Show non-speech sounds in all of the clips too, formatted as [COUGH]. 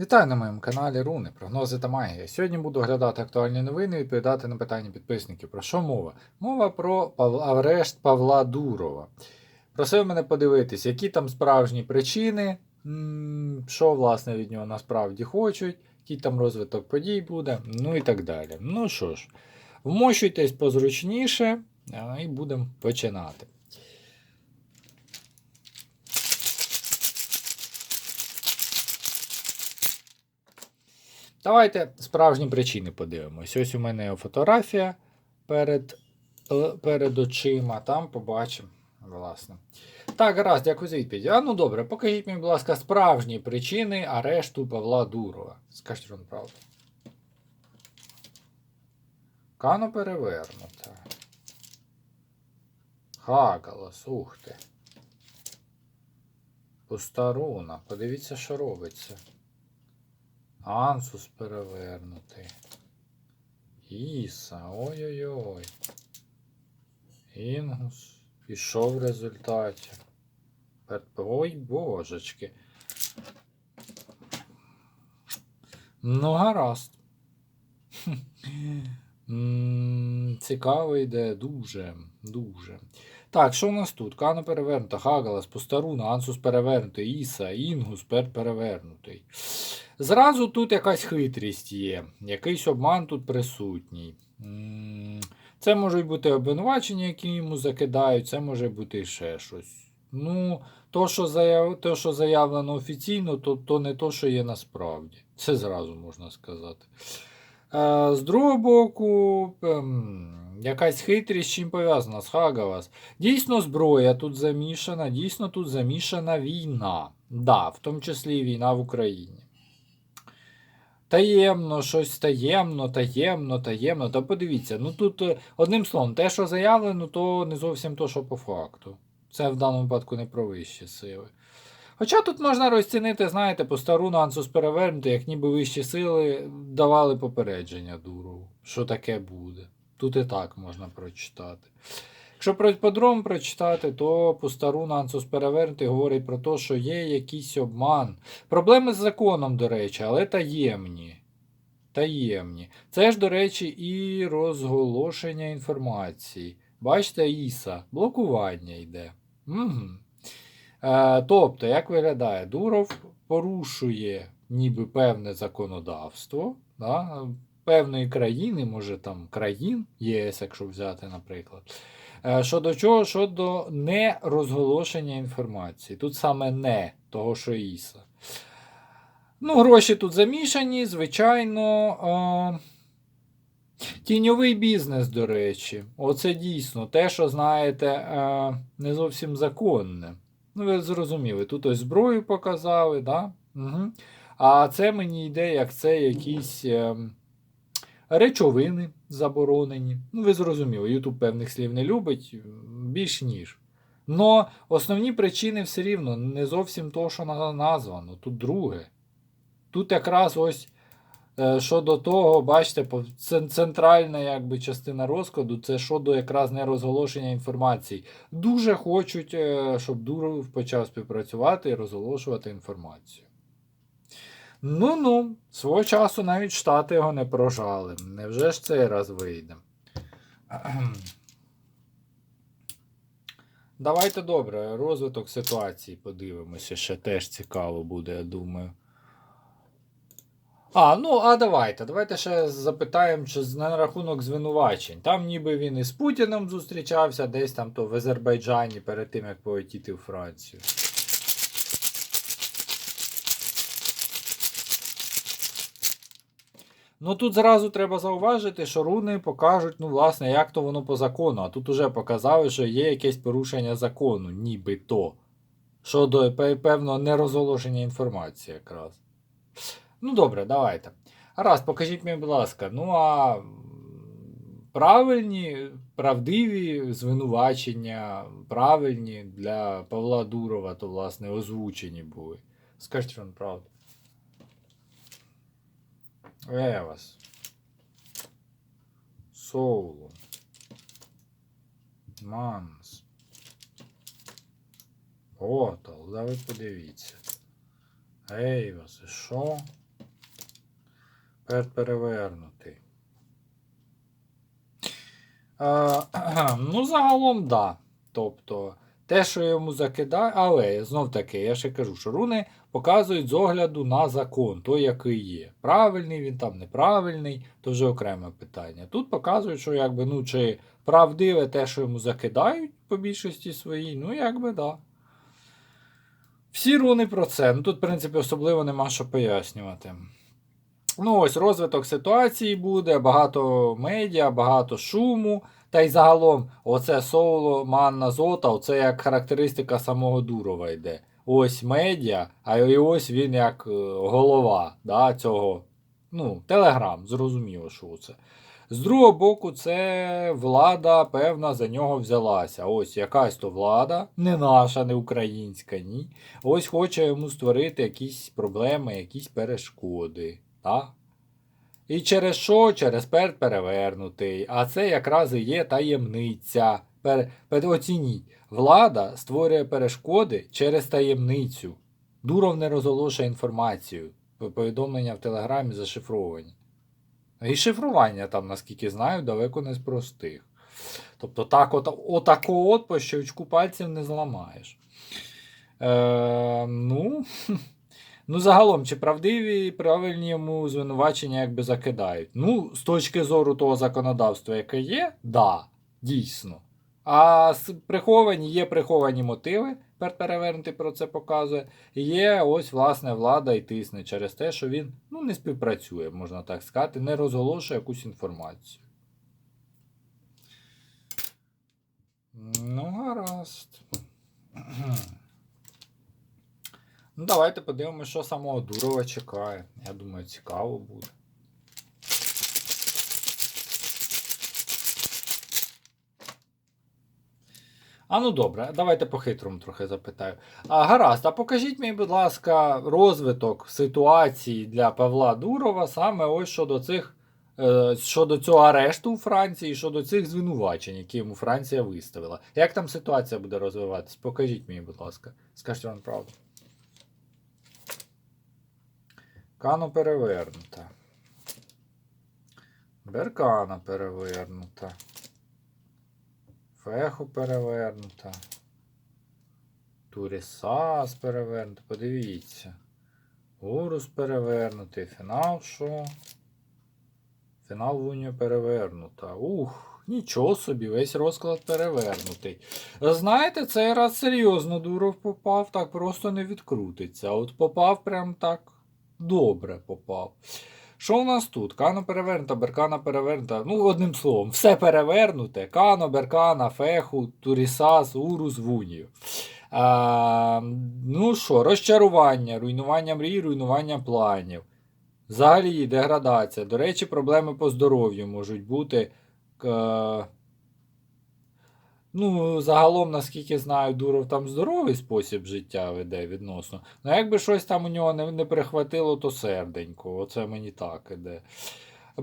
Вітаю на моєму каналі Руни, прогнози та магія. Сьогодні буду оглядати актуальні новини і відповідати на питання підписників. Про що мова? Мова про арешт Павла Дурова. Просив мене подивитись, які там справжні причини, що власне від нього насправді хочуть, який там розвиток подій буде, ну і так далі. Ну що ж, вмощуйтесь позручніше і будемо починати. Давайте справжні причини подивимось. Ось у мене фотографія перед, е, перед очима, там побачимо. Власне. Так, гаразд, дякую за відповідь. А ну добре, покажіть мені, будь ласка, справжні причини арешту Павла Дурова. Скажіть вам правду. Кано перевернута. Хагала, ух ти. Подивіться, що робиться. Ансус перевернутий. Іса, ой-ой-ой. Інгус. Пішов в результаті. Ой, божечки. Ну, гаразд. [LAUGHS] Цікаво йде, дуже, дуже. Так, що у нас тут? Кано перевернута, Хагалас, Постаруна, Ансус перевернутий, Іса, Інгус пер перевернутий. Зразу тут якась хитрість є, якийсь обман тут присутній. Це можуть бути обвинувачення, які йому закидають, це може бути ще щось. Ну, то, що, заяв... то, що заявлено офіційно, то, то не то, що є насправді. Це зразу можна сказати. Е, з другого боку, ем, якась хитрість чим пов'язана з Хагавас. Дійсно, зброя тут замішана, дійсно тут замішана війна. Да, в тому числі війна в Україні. Таємно, щось таємно, таємно, таємно. Та подивіться, ну тут е, одним словом, те, що заявлено, то не зовсім то, що по факту. Це в даному випадку не про вищі сили. Хоча тут можна розцінити, знаєте, по стару Ансус перевернути, як ніби вищі сили давали попередження дуру, що таке буде. Тут і так можна прочитати. Якщо про подром прочитати, то по стару Ансус перевернути говорить про те, що є якийсь обман. Проблеми з законом, до речі, але таємні. Таємні. Це ж, до речі, і розголошення інформації. Бачите, Іса, блокування йде. Угу. Е, тобто, як виглядає, Дуров порушує ніби певне законодавство да, певної країни, може там країн ЄС, якщо взяти, наприклад. Е, Щодо чого? Щодо нерозголошення інформації. Тут саме не того, що Іса. Ну, гроші тут замішані, звичайно. Е... Тіньовий бізнес, до речі. Оце дійсно те, що, знаєте, е... не зовсім законне. Ну, ви зрозуміли, тут ось зброю показали, да? Угу. а це мені йде, як це якісь е... речовини заборонені. Ну, ви зрозуміли, Ютуб певних слів не любить більш ніж. Но основні причини все рівно не зовсім то, що названо. Тут друге. Тут якраз ось е, щодо того, бачите, центральна якби, частина розкладу це щодо якраз нерозголошення інформації. Дуже хочуть, е, щоб Дуров почав співпрацювати і розголошувати інформацію. Ну ну, свого часу навіть Штати його не прожали. Невже ж цей раз вийде? [CLEARS THROAT] Давайте добре, розвиток ситуації подивимося, ще теж цікаво буде, я думаю. А, ну а давайте. Давайте ще запитаємо, чи на рахунок звинувачень. Там ніби він із Путіним зустрічався, десь там то в Азербайджані перед тим, як полетіти в Францію. Ну тут зразу треба зауважити, що руни покажуть, ну, власне, як то воно по закону. А тут уже показали, що є якесь порушення закону, нібито. Щодо пе- певного нерозголошення інформації якраз. Ну, добре, давайте. Раз, покажіть мені, будь ласка. Ну а правильні, правдиві звинувачення, правильні для Павла Дурова, то, власне, озвучені були. Скажіть вам правду. Евас. Соулу. Манс. Отал, да ви подивіться. Ейвас, і що? Перевернутий. Е, [CLEARS THROAT] ну, загалом, да. Тобто, те, що йому закидає, але знов таки, я ще кажу, що руни показують з огляду на закон, той, який є. Правильний він там, неправильний, то вже окреме питання. Тут показують, що якби, ну, чи правдиве те, що йому закидають по більшості своїй, ну, якби, да. Всі руни про це. Ну тут, в принципі, особливо нема що пояснювати. Ну, ось розвиток ситуації буде, багато медіа, багато шуму. Та й загалом, оце соло, манна, зота, оце як характеристика самого Дурова йде. Ось медіа, а і ось він як е, голова да, цього. Ну, Телеграм, зрозуміло, що це. З другого боку, це влада, певна, за нього взялася. Ось якась то влада, не наша, не українська, ні. Ось хоче йому створити якісь проблеми, якісь перешкоди. Так? І через що? Через перед перевернутий. А це якраз і є таємниця. Оцініть, влада створює перешкоди через таємницю. Дуров не розголошує інформацію. Повідомлення в Телеграмі зашифровані. І шифрування там, наскільки знаю, далеко не з простих. Тобто так от, отако от по щелчку пальців не зламаєш. Е, ну, [LAUGHS] ну, загалом, чи правдиві і правильні йому звинувачення якби закидають? Ну, з точки зору того законодавства, яке є, да, дійсно. А приховані є приховані мотиви, пер- перевернутий про це показує. Є ось власне влада і тисне через те, що він ну, не співпрацює, можна так сказати, не розголошує якусь інформацію. Ну, гаразд. Ну, давайте подивимося, що самого Дурова чекає. Я думаю, цікаво буде. А ну добре, давайте по-хитрому трохи запитаю. А, гаразд, а покажіть мені, будь ласка, розвиток ситуації для Павла Дурова саме ось щодо цих. е, Щодо цього арешту у Франції, щодо цих звинувачень, які йому Франція виставила. Як там ситуація буде розвиватись? Покажіть мені, будь ласка. Скажіть вам правду. Кано перевернута. Беркана перевернута. Феху перевернута. Турісас перевернута. Подивіться. Урус перевернутий. Фінал що? Фінал в унію перевернута. Ух, нічого собі, весь розклад перевернутий. Знаєте, цей раз серйозно Дуров попав, так просто не відкрутиться. От попав прям так добре попав. Що у нас тут? Кано перевернута, беркана перевернута. Ну, одним словом, все перевернуте. Кано, беркана, феху, турісас, урус, вунію. А, ну що, розчарування, руйнування мрій, руйнування планів. Взагалі, деградація. До речі, проблеми по здоров'ю можуть бути. Ну, загалом, наскільки знаю, Дуров там здоровий спосіб життя веде відносно. Ну, якби щось там у нього не, не прихватило, то серденько. Оце мені так іде.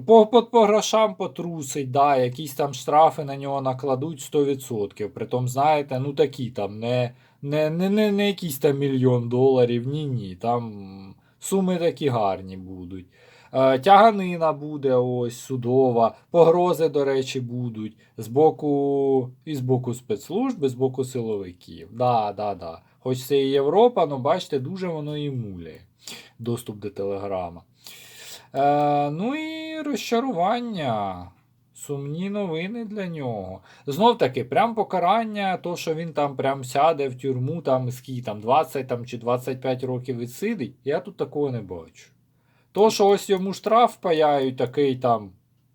По, по, по грошам потрусить, да, якісь там штрафи на нього накладуть 100%. Притом, знаєте, ну такі там, не, не, не, не, не якісь там мільйон доларів, ні-ні. Там суми такі гарні будуть. Е, Тяганина буде ось судова, погрози, до речі, будуть з боку і з боку спецслужб, і з боку силовиків. Да, да, да. Хоч це і Європа, але бачите, дуже воно і муляє. Доступ до телеграма. Е, ну і розчарування. Сумні новини для нього. Знов таки, прям покарання, то, що він там прям сяде в тюрму, там скільки там 20 там, чи 25 років відсидить, я тут такого не бачу. То, що ось йому штраф паяють такий там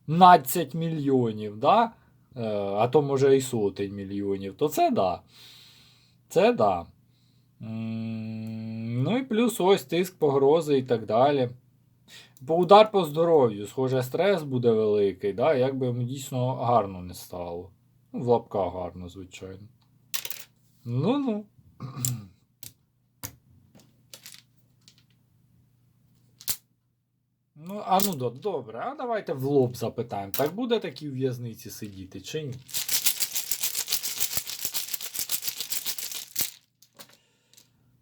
15 мільйонів, да? е, а то може і сотень мільйонів, то це да. Це да. Ну і плюс ось тиск погрози і так далі. Бо удар по здоров'ю, схоже, стрес буде великий, да? як би йому дійсно гарно не стало. Ну, в лапках гарно, звичайно. Ну-ну. Ну, а ну до- добре, а давайте в лоб запитаємо. Так буде такі в в'язниці сидіти чи ні?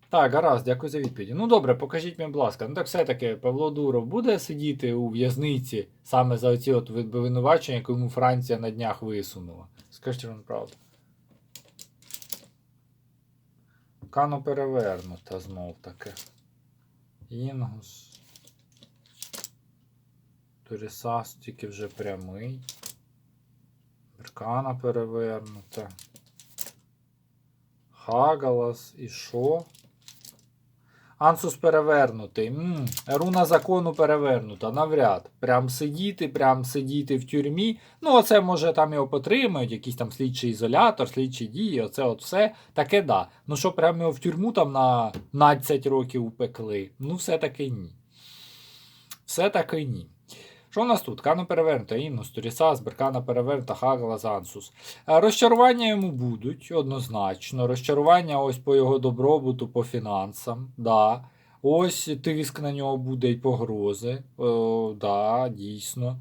Так, гаразд, дякую за відповіді. Ну добре, покажіть мені, будь ласка. Ну так все-таки Павло Дуров буде сидіти у в'язниці саме за оці от обвинувачення, яку йому Франція на днях висунула. Скажіть вам правду. Кано перевернута знов таки. Інгус. Турісас тільки вже прямий. Беркана перевернута. Хагалас і що? Ансус перевернутий. м руна закону перевернута. Навряд. Прям сидіти, прям сидіти в тюрмі. Ну, оце може там його потримають, якийсь там слідчий ізолятор, слідчі дії, оце от все. Таке да. Ну що, прям його в тюрму там на 12 років упекли? Ну, все-таки ні. Все-таки ні. Що у нас тут? Кано перевернута, Іннус, Турісас, Беркана перевернута, Хагала, Зансус. Е, Розчарування йому будуть однозначно. Розчарування ось по його добробуту, по фінансам. Да. Ось тиск на нього буде і погрози. О, да, дійсно.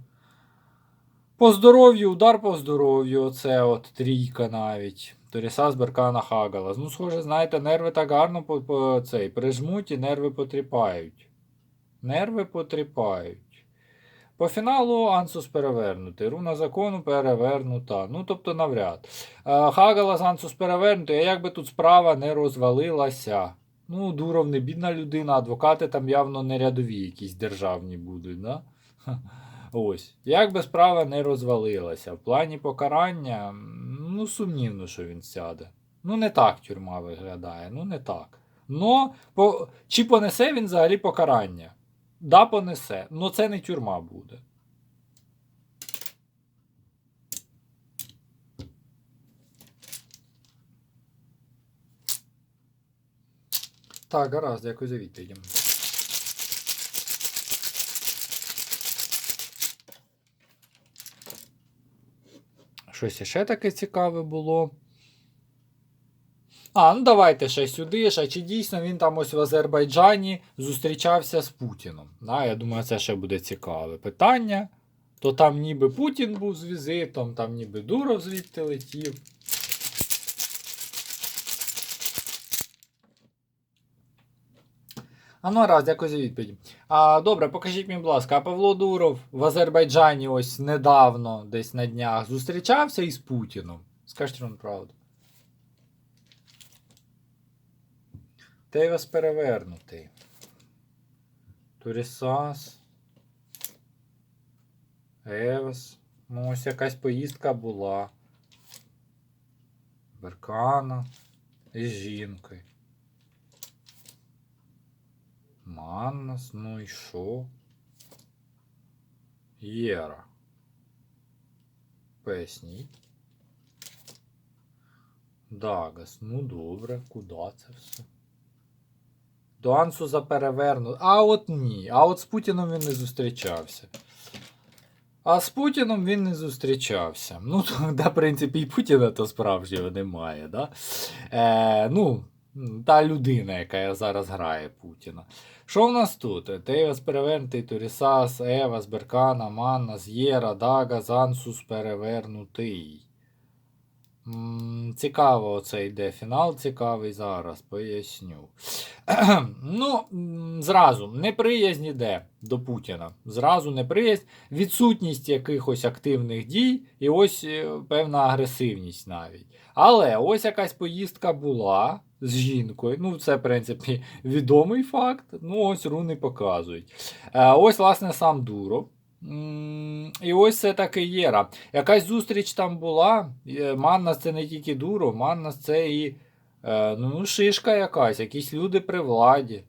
По здоров'ю, удар по здоров'ю, оце от трійка навіть. Торісас, Беркана, Хагалас. Ну, схоже, знаєте, нерви так гарно по, по цей, прижмуть і нерви потріпають. Нерви потріпають. По фіналу Ансус перевернутий. Руна закону перевернута. Ну, тобто навряд. Е, Хагалас Ансус перевернутий, а як би тут справа не розвалилася. Ну, Дуров не бідна людина, адвокати там явно не рядові якісь державні будуть. Да? [LAUGHS] Ось. Як би справа не розвалилася. В плані покарання, ну, сумнівно, що він сяде. Ну, не так тюрма виглядає, ну не так. Но по... чи понесе він взагалі покарання? Да, понесе, але це не тюрма буде. Так, гаразд, дякую за відповіді. Щось іще таке цікаве було. А, ну давайте ще сюди. А чи дійсно він там ось в Азербайджані зустрічався з Путіном? Да, я думаю, це ще буде цікаве питання. То там ніби Путін був з візитом, там ніби Дуров звідти летів. А ну раз, дякую за відповідь. А, добре, покажіть мені, будь ласка, а Павло Дуров в Азербайджані ось недавно, десь на днях, зустрічався із Путіном. Скажіть вам правду. Тейвас перевернутий. Турісас. Евас. Ну, ось якась поїздка була. Беркана. Із жінкою. Маннас, ну і що? Єра. Поясніть. Дагас, ну добре, куди це все? До Ансуза перевернув. А от ні. А от з Путіном він не зустрічався. А з Путіном він не зустрічався. Ну, то, [LAUGHS] да, в принципі, і Путіна то справжнього немає. Да? Е, ну, та людина, яка зараз грає Путіна. Що в нас тут? Тейвас перевернутий, Турісас, Евас, Беркана, Манна, З'єра, Дага, Зансус перевернутий. Цікаво, оце йде фінал, цікавий зараз, поясню. [CLEARS THROAT] ну, зразу, неприязнь іде до Путіна. Зразу неприязнь, відсутність якихось активних дій і ось е, певна агресивність навіть. Але ось якась поїздка була з жінкою. Ну, це, в принципі, [LAUGHS] відомий факт. Ну, ось руни показують. Е, ось, власне, сам Дуров. І ось це таки Єра. Якась зустріч там була. Е, Маннас це не тільки Дуров, Маннас це і е, ну, шишка якась, якісь люди при владі.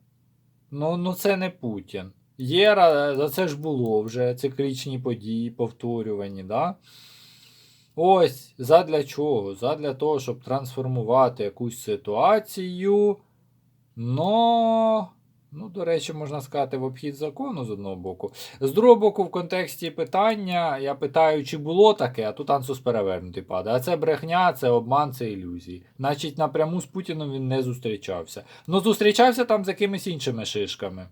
Ну, ну це не Путін. Єра, е, за це ж було вже циклічні події, повторювані. Да? Ось, задля чого? Задля того, щоб трансформувати якусь ситуацію. Но, ну, до речі, можна сказати, в обхід закону з одного боку. З другого боку, в контексті питання, я питаю, чи було таке, а тут Ансус перевернутий падає. А це брехня, це обман, це ілюзії. Значить, напряму з Путіном він не зустрічався. Ну, зустрічався там з якимись іншими шишками.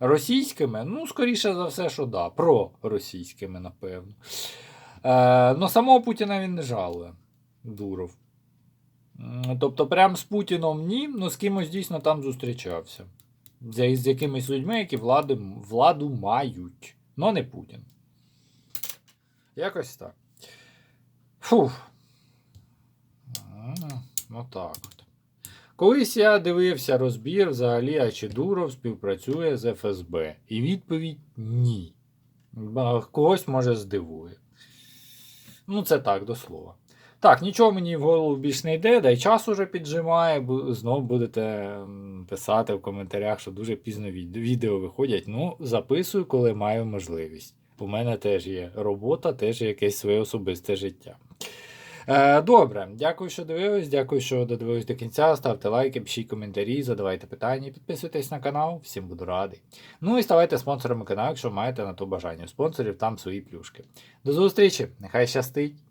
Російськими? Ну, скоріше за все, що да. Проросійськими, напевно. Е, но самого Путіна він не жалує. Дуров. Тобто, прям з Путіном ні, ну з кимось дійсно там зустрічався. З, якимись людьми, які влади, владу мають. Но не Путін. Якось так. Фух. М, Ну так от. Колись я дивився розбір взагалі, а чи Дуров співпрацює з ФСБ. І відповідь ні. Когось може здивує. Ну, це так, до слова. Так, нічого мені в голову більш не йде, да й час уже піджимає, бо знов будете писати в коментарях, що дуже пізно відео виходять. Ну, записую, коли маю можливість. У мене теж є робота, теж є якесь своє особисте життя. Е, добре, дякую, що дивились, дякую, що додивились до кінця. Ставте лайки, пишіть коментарі, задавайте питання, підписуйтесь на канал, всім буду радий. Ну і ставайте спонсорами каналу, якщо маєте на то бажання. У спонсорів там свої плюшки. До зустрічі, нехай щастить!